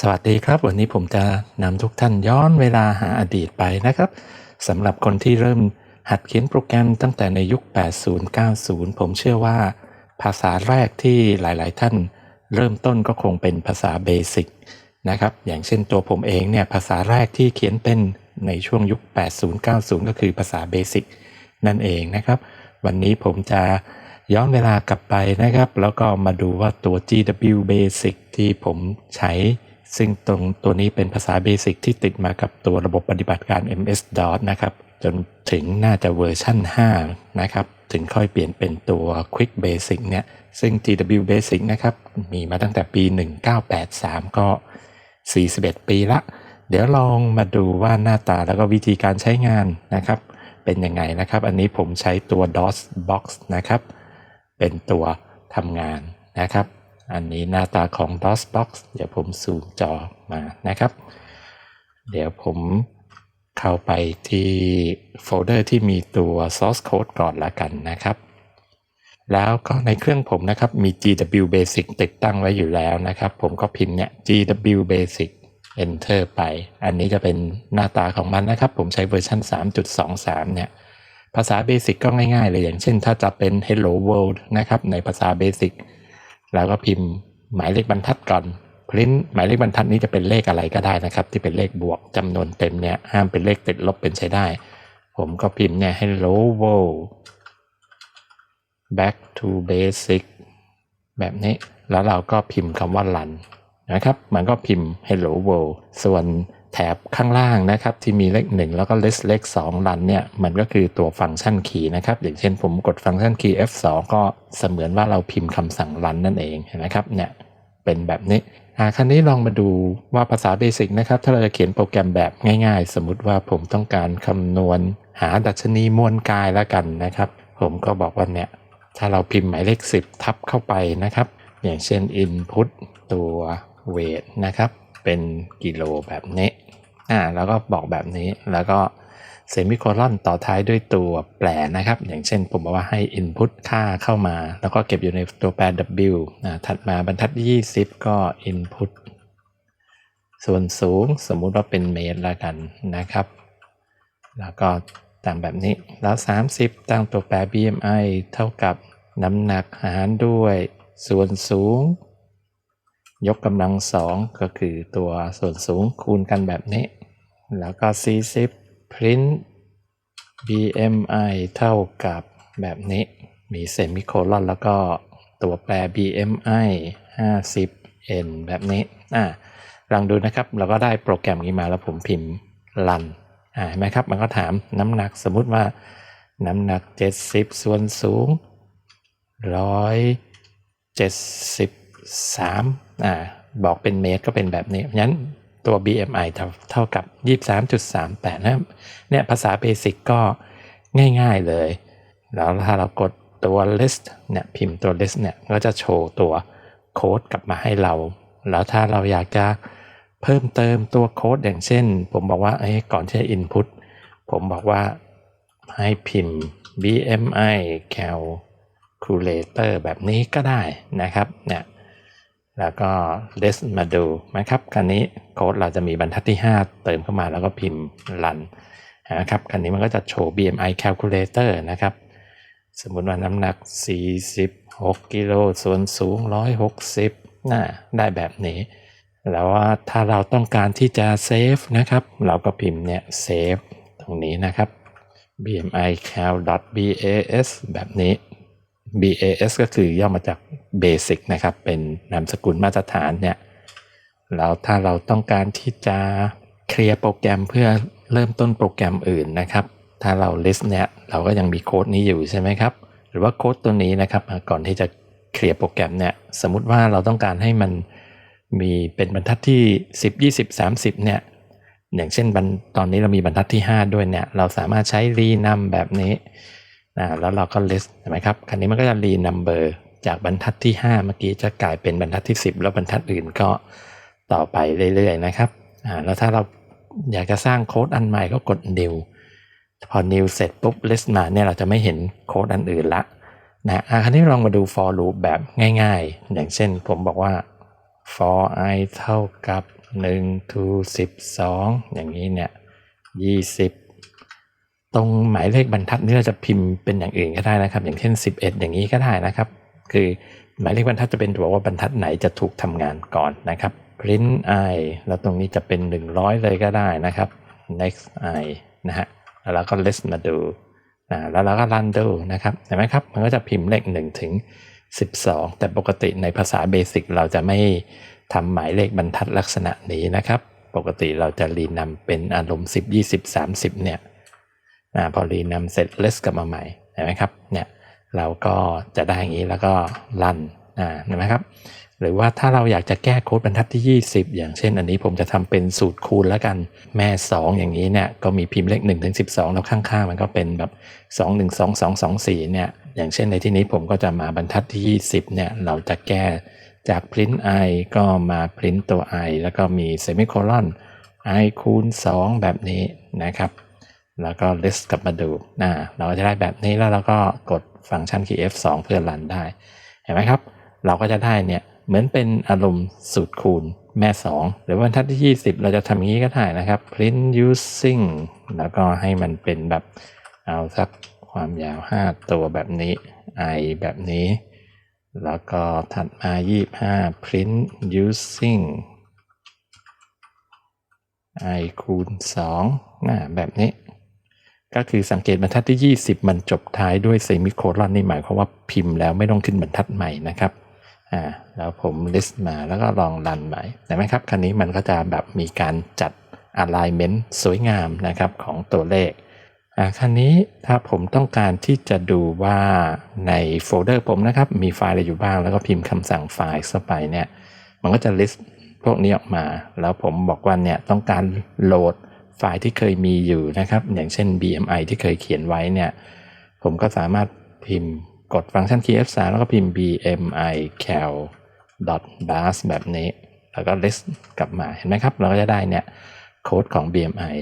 สวัสดีครับ วันนี้ผมจะนำทุกท่านย้อนเวลาหาอดีตไปนะครับสำหรับคนที่เริ่มหัดเขียนโปรแกรมตั้งแต่ในยุค 80-90 ผมเชื่อว่า ภาษาแรกที่หลาย ๆ ท่าน เริ่มต้นก็คงเป็นภาษาเบสิกนะครับ อย่างเช่นตัวผมเองเนี่ยภาษาแรกที่เขียนเป็นในช่วงยุค 80-90 ก็คือภาษาเบสิกนั่นเองนะครับ วันนี้ผมจะย้อนเวลากลับไปนะครับ แล้วก็มาดูว่าตัว GW Basic ที่ผมใช้ ซึ่งตรงตัวนี้เป็นภาษาเบสิกที่ติดมากับตัวระบบปฏิบัติการ MS-DOS นะครับ จนถึงน่าจะเวอร์ชั่น 5 นะครับ ถึงค่อยเปลี่ยนเป็นตัว Quick Basic เนี่ย ซึ่ง GW Basic นะครับ มีมาตั้งแต่ปี 1983 ก็ 41 ปีละ เดี๋ยวลองมาดูว่าหน้าตาแล้วก็วิธีการใช้งานนะครับ เป็นยังไงนะครับ อันนี้ผมใช้ตัว DOS Box นะครับ เป็นตัวทำงานนะครับ อันนี้หน้าตาของ DOSBox เดี๋ยวผมซูมจอมานะครับ เดี๋ยวผมเข้าไปที่โฟลเดอร์ที่มีตัว source code ก่อนละกันนะครับ แล้วก็ในเครื่องผมนะครับมี GW Basic ติดตั้งไว้อยู่แล้วนะครับ ผมก็พิมพ์เนี่ย GW Basic Enter ไป อันนี้จะเป็นหน้าตาของมันนะครับ ผมใช้เวอร์ชัน3.23 เนี่ย ภาษาเบสิกก็ง่ายๆเลยอย่างเช่นถ้าจะเป็น Hello World นะครับ ในภาษาเบสิก แล้วก็พิมพ์หมายเลขบรรทัดก่อนพริ้นหมายเลขบรรทัดนี้จะเป็นเลขอะไรก็ได้นะครับ ที่เป็นเลขบวกจำนวนเต็มเนี่ยห้ามเป็นเลขติดลบเป็นใช้ได้ ผมก็พิมพ์เนี่ย Hello World back to basic แบบนี้แล้วเราก็พิมพ์คำว่า run นะครับ มันก็พิมพ์ hello world ส่วน แถบข้างล่างนะครับที่มีเลข 1 แล้วก็ list เลข2 run เนี่ยมันก็คือตัวฟังก์ชันคีย์นะครับอย่างเช่นผมกดฟังก์ชันคีย์ F2 ก็เสมือนว่าเราพิมพ์คำสั่ง run นั่นเองนะครับเนี่ยเป็นแบบนี้อ่าครั้นี้ลองมาดูว่าภาษาเบสิกนะครับถ้าเราจะเขียนโปรแกรมแบบง่ายๆ สมมติว่าผมต้องการคำนวณหาดัชนีมวลกายแล้วกันนะครับ ผมก็บอกว่าเนี่ยถ้าเราพิมพ์หมายเลข 10 ทับเข้าไปนะครับ อย่างเช่น input ตัว weight นะครับ เป็นกิโลแบบนี้ อ่าแล้วก็บอกแบบนี้แล้วก็เซมิโคลอนต่อท้ายด้วยตัวแปรนะครับ อย่างเช่นผมบอกว่าให้ input ค่าเข้ามา แล้วก็เก็บอยู่ในตัวแปร w อ่าถัดมาบรรทัด 20 ก็ input ส่วนสูงสมมุติว่าเป็นเมตรล้วกันนะครับ แล้วก็ตั้งแบบนี้แล้ว 30 ตั้งตัวแปร BMI เท่ากับน้ำหนักหารด้วย ส่วนสูง ยกกำลังสองก็คือตัวส่วนสูงคูณกันแบบนี้ แล้วก็ 40 print BMI เท่ากับแบบนี้ มีเซมิโคลอนแล้วก็ตัวแปร BMI 50 n แบบนี้ อ่าลองดูนะครับ เราก็ได้โปรแกรมนี้มาแล้วผมพิมพ์ run อ่าเห็นไหมครับ มันก็ถามน้ำหนักสมมุติว่า น้ำหนัก 70 ส่วนสูง 173อ่าบอกเป็นเมตรก็เป็นแบบนี้งั้นตัว BMI เท่าเท่ากับ 23.38 นะครับเนี่ยภาษาเบสิกก็ง่ายๆเลย แล้วถ้าเรากดตัว list เนี่ยพิมพ์ตัว list เนี่ยก็จะโชว์ตัวโค้ดกลับมาให้เรา แล้วถ้าเราอยากจะเพิ่มเติมตัวโค้ดอย่างเช่น ผมบอกว่าเอ้ยก่อนที่จะ input ผมบอกว่าให้พิมพ์ BMI calculator แบบนี้ก็ได้นะครับเนี่ย แล้วก็ let's มาดูนะครับคันนี้โค้ดเราจะมีบรรทัดที่ 5 เติมเข้ามาแล้วก็พิมพ์ run นะครับคันนี้มันก็จะโชว์ BMI calculator นะครับ สมมุติว่าน้ำหนัก 46 กิโลส่วนสูง 160น่าได้แบบนี้ แล้วว่าถ้าเราต้องการที่จะเซฟนะครับ เราก็พิมพ์เนี่ยเซฟตรงนี้นะครับ bmi cal bas แบบนี้ bas ก็คือย่อมาจาก basic นะครับ เป็นนามสกุลมาตรฐานเนี่ยแล้วถ้าเราต้องการที่จะเคลียร์โปรแกรมเพื่อเริ่มต้นโปรแกรมอื่นนะครับ ถ้าเรา list เนี่ยเราก็ยังมีโค้ดนี้อยู่ใช่ไหมครับ หรือว่าโค้ดตัวนี้นะครับ ก่อนที่จะเคลียร์โปรแกรมเนี่ยสมมติว่าเราต้องการให้มันมีเป็นบรรทัดที่ 10 20 30เนี่ยอย่างเช่นบรรตอนนี้เรามีบรรทัดที่ 5 ด้วยเนี่ยเราสามารถใช้รีนัมแบบนี้นะแล้วเราก็ list ใช่ไหมครับคันนี้มันก็จะรีนัมเบอร์ จากบรรทัดที่ 5 เมื่อกี้จะกลายเป็นบรรทัดที่ 10 แล้วบรรทัดอื่นก็ต่อไปเรื่อยๆนะครับอ่าแล้วถ้าเราอยากจะสร้างโค้ดอันใหม่ก็กด new พอ new เสร็จปุ๊บ list มาเนี่ยเราจะไม่เห็นโค้ดอันอื่นละนะอะคราวนี้ลองมาดู for loop แบบง่ายๆ อย่างเช่นผมบอกว่า for i เท่ากับ 1 to 12 อย่างนี้เนี่ย20 ตรงหมายเลขบรรทัดนี่เราจะพิมพ์เป็นอย่างอื่นก็ได้นะครับ อย่างเช่น 11 อย่างนี้ก็ได้นะครับ คือหมายเลขบรรทัดจะเป็นตัวว่าบรรทัดไหนจะถูกทำงานก่อนนะครับ print i แล้วตรงนี้จะเป็น 100 เลยก็ได้นะครับ next i นะฮะแล้วเราก็ list มาดูนะแล้วเราก็ run ดูนะครับเห็นไหมครับ มันก็จะพิมพ์เลข1ถึง12 แต่ปกติในภาษาเบสิกเราจะไม่ทำหมายเลขบรรทัดลักษณะนี้นะครับ ปกติเราจะรีนำเป็นอารมณ์ 10 20 30 เนี่ยนะพอรีนำเสร็จ list กลับมาใหม่เห็นไหมครับเนี่ย เราก็จะได้อย่างนี้แล้วก็ run อ่าเห็นไหมครับ หรือว่าถ้าเราอยากจะแก้โค้ดบรรทัดที่ 20 อย่างเช่น อันนี้ผมจะทำเป็นสูตรคูณแล้วกันแม่ 2 อย่างนี้เนี่ยก็มีพิมพ์เลข1ถึง12 แล้วข้างๆ มันก็เป็นแบบ 2 1 2 2 2 4เนี่ยอย่างเช่นในที่นี้ผมก็จะมาบรรทัดที่ 20เนี่ยเราจะแก้จาก print i ก็มา print ตัว i แล้วก็มี semicolon i คูณ 2 แบบนี้นะครับ แล้วก็ list กลับมาดูนะเราก็จะได้แบบนี้แล้วเราก็กด ฟังก์ชัน key f2 เพื่อรันได้ เห็นไหมครับ เราก็จะได้เนี่ยเหมือนเป็นอารมณ์สูตรคูณแม่ 2 หรือบรรทัดที่ 20 เราจะทำอย่างนี้ก็ได้นะครับ print using แล้วก็ให้มันเป็นแบบเอาสักความยาว 5 ตัวแบบนี้ i แบบนี้ แล้วก็ถัดมา 25 print using i คูณ2นะแบบนี้ ก็คือสังเกตบรรทัดที่ 20 มันจบท้ายด้วยเซมิโคลอนนี่หมายความว่าพิมพ์แล้วไม่ต้องขึ้นบรรทัดใหม่นะครับอ่าแล้วผม list มาแล้วก็ลองรันใหม่เห็นไหมครับคันนี้มันก็จะแบบมีการจัด alignment สวยงามนะครับของตัวเลขอ่าคันนี้ถ้าผมต้องการที่จะดูว่าในโฟลเดอร์ผมนะครับ มีไฟล์อะไรอยู่บ้าง แล้วก็พิมพ์คำสั่งไฟล์เข้าไปเนี่ย มันก็จะ list พวกนี้ออกมา แล้วผมบอกว่าเนี่ยต้องการโหลด ไฟล์ที่เคยมีอยู่นะครับ อย่างเช่น BMI ที่เคยเขียนไว้เนี่ย ผมก็สามารถพิมพ์กดฟังก์ชัน key F3 แล้วก็พิมพ์ BMI cal dot bars แบบนี้ แล้วก็ list กลับมาเห็นไหมครับ เราก็จะได้เนี่ยโค้ดของ BMI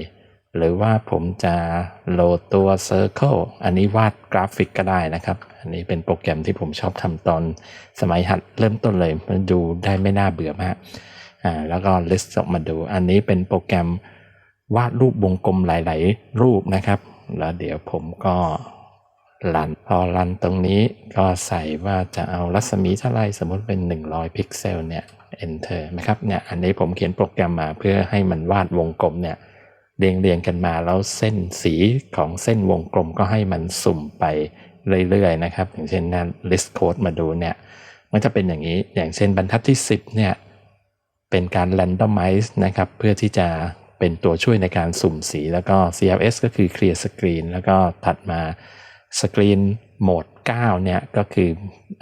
หรือว่าผมจะโหลดตัว Circle อันนี้วาดกราฟิกก็ได้นะครับ อันนี้เป็นโปรแกรมที่ผมชอบทำตอนสมัยหัดเริ่มต้นเลย มันดูได้ไม่น่าเบื่อมาก อ่า แล้วก็ list ออกมาดู อันนี้เป็นโปรแกรม วาดรูปวงกลมหลาย ๆ รูปนะครับ แล้วเดี๋ยวผมก็รันพอรันตรงนี้ก็ใส่ว่าจะเอารัศมีเท่าไรสมมติเป็น 100 พิกเซลเนี่ย enter นะครับเนี่ยอันนี้ผมเขียนโปรแกรมมาเพื่อให้มันวาดวงกลมเนี่ยเรียงเรียงกันมาแล้วเส้นสีของเส้นวงกลมก็ให้มันสุ่มไปเรื่อยๆนะครับ อย่างเช่นนั้น list code มาดูเนี่ย มันจะเป็นอย่างนี้อย่างเช่นบรรทัดที่ 10เนี่ยเป็นการ randomize นะครับเพื่อที่จะ เป็นตัวช่วยในการสุ่มสี แล้วก็ CLS ก็คือ clear screen แล้วก็ถัดมาสกรีนโหมด 9 เนี่ย ก็คือ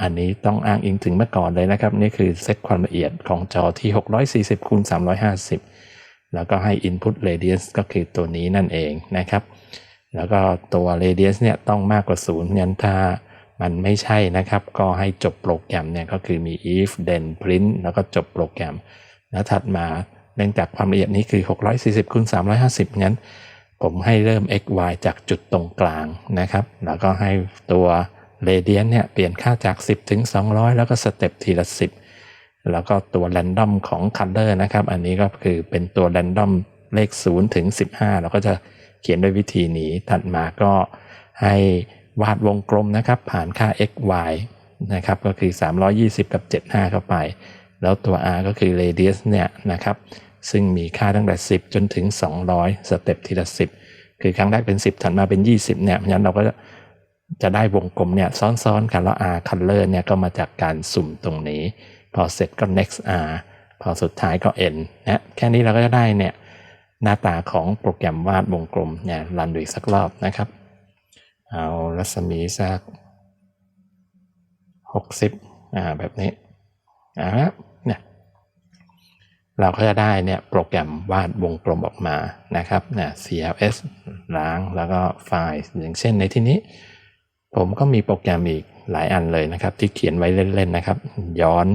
อันนี้ต้องอ้างอิงถึงเมื่อก่อนเลยนะครับ นี่คือเซตความละเอียดของจอที่ 640คูณ350 แล้วก็ให้ input radius ก็คือตัวนี้นั่นเองนะครับ แล้วก็ตัว radius เนี่ยต้องมากกว่า 0 งั้นถ้ามันไม่ใช่นะครับ ก็ให้จบโปรแกรมเนี่ยก็คือมี if then print แล้วก็จบโปรแกรม แล้วถัดมา เนื่องจากความละเอียดนี้คือ 640คูณ350 งั้น ผมให้เริ่ม x y จากจุดตรงกลางนะครับ แล้วก็ให้ตัว radian เนี่ยเปลี่ยนค่าจาก 10 ถึง 200 แล้วก็สเต็ปทีละ 10 แล้วก็ตัว random ของ color นะครับ อันนี้ก็คือเป็นตัว random เลข 0 ถึง 15 เราก็จะเขียนด้วยวิธีนี้ ถัดมาก็ให้วาดวงกลมนะครับ ผ่านค่า x y นะครับ ก็คือ 320 กับ 75 เข้าไป แล้วตัว r ก็คือ radius เนี่ยนะครับซึ่งมีค่าตั้งแต่ 10 จนถึง 200 สเต็ปทีละ 10 คือครั้งแรกเป็น 10 ถัดมาเป็น 20 เนี่ยเพราะฉะนั้นเราก็จะได้วงกลมเนี่ยซ้อนๆกันแล้ว r color เนี่ยก็มาจากการสุ่มตรงนี้ พอเสร็จก็ next r พอสุดท้ายก็ n นะแค่นี้เราก็จะได้เนี่ยหน้าตาของโปรแกรมวาดวงกลมเนี่ยรันดูอีกสักรอบนะครับ เอารัศมีสัก 60อ่าแบบนี้อ่าเนี่ย เราก็จะได้เนี่ยโปรแกรมวาดวงกลมออกมานะครับเนี่ย CLS ล้างแล้วก็ไฟล์อย่างเช่นในที่นี้ ผมก็มีโปรแกรมอีกหลายอันเลยนะครับ ที่เขียนไว้เล่นๆนะครับ ย้อน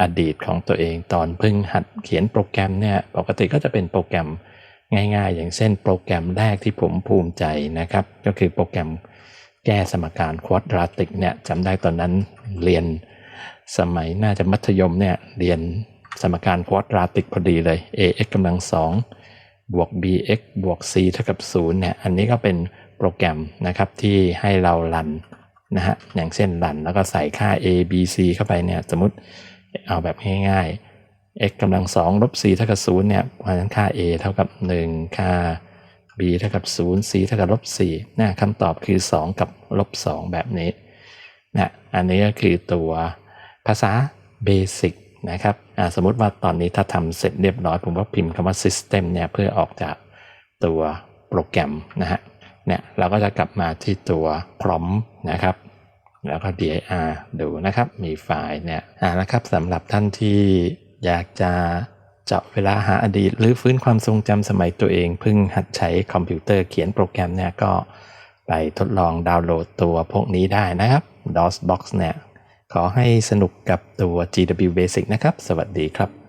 อดีตของตัวเองตอนเพิ่งหัดเขียนโปรแกรมเนี่ยปกติก็จะเป็นโปรแกรมง่ายๆ อย่างเช่นโปรแกรมแรกที่ผมภูมิใจนะครับ ก็คือโปรแกรมแก้สมการควอดราติกเนี่ยจำได้ตอนนั้นเรียนสมัยน่าจะมัธยมเนี่ยเรียน สมการควอดราติกพอดีเลย ax กำลังสองบวก bx บวก c เท่ากับ0เนี่ย อันนี้ก็เป็นโปรแกรมนะครับที่ให้เรารันนะฮะ อย่างเช่นรันแล้วก็ใส่ค่า a b c เข้าไปเนี่ย สมมติเอาแบบง่ายๆ x กำลังสองลบ c เท่ากับ0เนี่ย เพราะฉะนั้นค่า a เท่ากับ 1 ค่า b เท่ากับ0 c เท่ากับลบ4นะคำตอบคือ 2 กับลบ2แบบนี้นะ อันนี้ก็คือตัวภาษาเบสิก นะครับสมมติว่าตอนนี้ถ้าทำเสร็จเรียบร้อย ผมว่าพิมพ์คำว่า system เนี่ยเพื่อออกจากตัวโปรแกรมนะฮะเนี่ยเราก็จะกลับมาที่ตัว prompt นะครับ แล้วก็ dir ดูนะครับ มีไฟล์เนี่ยอ่านะครับสำหรับท่านที่อยากจะเจาะเวลาหาอดีต หรือฟื้นความทรงจำสมัยตัวเอง เพิ่งหัดใช้คอมพิวเตอร์เขียนโปรแกรมเนี่ยก็ไปทดลองดาวน์โหลดตัวพวกนี้ได้นะครับ DOSBox เนี่ย ขอให้สนุกกับตัว GW Basic นะครับ สวัสดีครับ